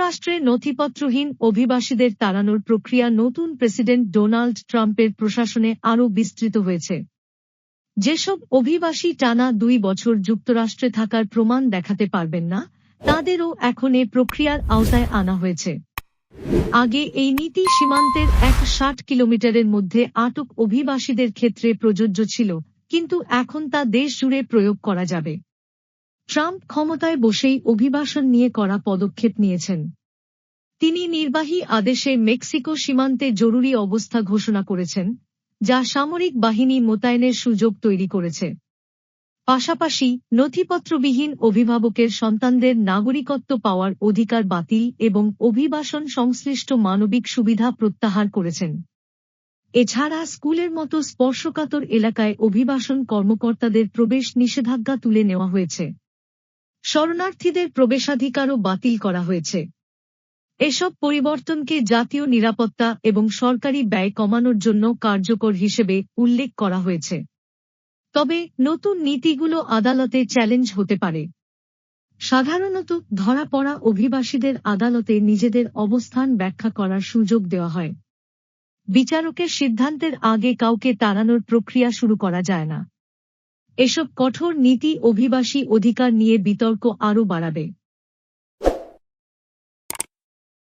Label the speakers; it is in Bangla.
Speaker 1: যুক্তরাষ্ট্রে নথিপত্রহীন অভিবাসীদের তাড়ানোর প্রক্রিয়া নতুন প্রেসিডেন্ট ডোনাল্ড ট্রাম্পের প্রশাসনে আরও বিস্তৃত হয়েছে। যেসব অভিবাসী টানা দুই বছর যুক্তরাষ্ট্রে থাকার প্রমাণ দেখাতে পারবেন না, তাদেরও এখন এ প্রক্রিয়ার আওতায় আনা হয়েছে। আগে এই নীতি সীমান্তের এক ষাট কিলোমিটারের মধ্যে আটক অভিবাসীদের ক্ষেত্রে প্রযোজ্য ছিল, কিন্তু এখন তা দেশ জুড়ে প্রয়োগ করা যাবে। ট্রাম্প ক্ষমতায় বসেই অভিবাসন নিয়ে করা পদক্ষেপ নিয়েছেন। তিনি নির্বাহী আদেশে মেক্সিকো সীমান্তে জরুরি অবস্থা ঘোষণা করেছেন, যা সামরিক বাহিনী মোতায়েনের সুযোগ তৈরি করেছে। পাশাপাশি, নথিপত্রবিহীন অভিভাবকের সন্তানদের নাগরিকত্ব পাওয়ার অধিকার বাতিল এবং অভিবাসন সংশ্লিষ্ট মানবিক সুবিধা প্রত্যাহার করেছেন। এছাড়া, স্কুলের মতো স্পর্শকাতর এলাকায় অভিবাসন কর্মকর্তাদের প্রবেশ নিষেধাজ্ঞা তুলে নেওয়া হয়েছে। শরণার্থীদের প্রবেশাধিকারও বাতিল করা হয়েছে। এসব পরিবর্তনকে জাতীয় নিরাপত্তা এবং সরকারি ব্যয় কমানোর জন্য কার্যকর হিসেবে উল্লেখ করা হয়েছে। তবে নতুন নীতিগুলো আদালতে চ্যালেঞ্জ হতে পারে। সাধারণত ধরা পড়া অভিবাসীদের আদালতে নিজেদের অবস্থান ব্যাখ্যা করার সুযোগ দেওয়া হয়। বিচারকের সিদ্ধান্তের আগে কাউকে তাড়ানোর প্রক্রিয়া শুরু করা যায় না। এসব কঠোর নীতি অভিবাসী অধিকার নিয়ে বিতর্ক আরও বাড়াবে।